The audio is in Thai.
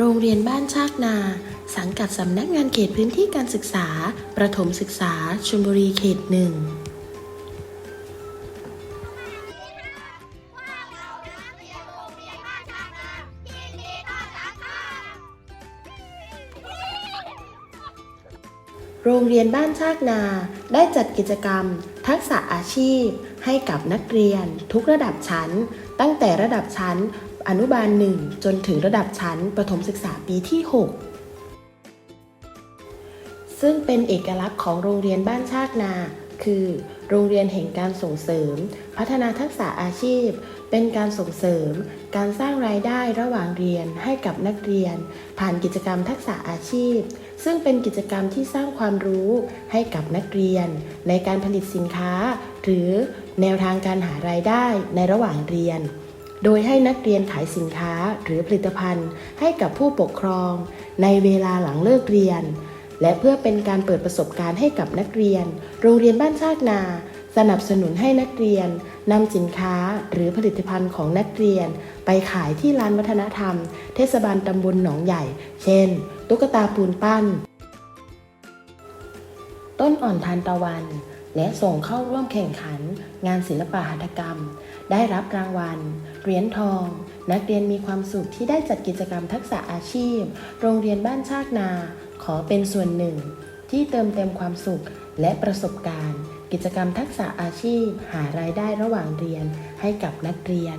โรงเรียนบ้านชากนา สังกัดสำนักงานเขตพื้นที่การศึกษา ประถมศึกษาชลบุรีเขตหนึ่ง โรงเรียนบ้านชากนา ได้จัดกิจกรรม ทักษะอาชีพ ให้กับนักเรียน ทุกระดับชั้น ตั้งแต่ระดับชั้น อนุบาล 1 จนถึงระดับชั้น ประถมศึกษาปีที่ 6 ซึ่งเป็นเอกลักษณ์ของโรงเรียนบ้านชากนา คือ โรงเรียนแห่งการส่งเสริม พัฒนาทักษะอาชีพ เป็นการส่งเสริม การสร้างรายได้ระหว่างเรียนให้กับนักเรียน ผ่านกิจกรรมทักษะอาชีพ ซึ่งเป็นกิจกรรมที่สร้างความรู้ให้กับนักเรียน ในการผลิตสินค้า หรือแนวทางการหารายได้ในระหว่างเรียนโดยให้นักเรียนขายสินค้าหรือผลิตภัณฑ์ให้กับผู้ปกครอง ในเวลาหลังเลิกเรียน และเพื่อเป็นการเปิดประสบการณ์ให้กับนักเรียน โรงเรียนบ้านชากนา สนับสนุนให้นักเรียนนำสินค้าหรือผลิตภัณฑ์ของนักเรียน ไปขายที่ลานวัฒนธรรม เทศบาลตำบลหนองใหญ่ เช่น ตุ๊กตาปูนปั้น ต้นอ่อนทานตะวัน และส่งเข้าร่วมแข่งขัน งานศิลปะหัตถกรรม ได้รับรางวัล เหรียญทองนักเรียนมีความสุขที่ได้จัดกิจกรรมทักษะอาชีพ โรงเรียนบ้านชากนา ขอเป็นส่วนหนึ่ง ที่เติมเต็มความสุขและประสบการณ์ กิจกรรมทักษะอาชีพ หารายได้ระหว่างเรียนให้กับนักเรียน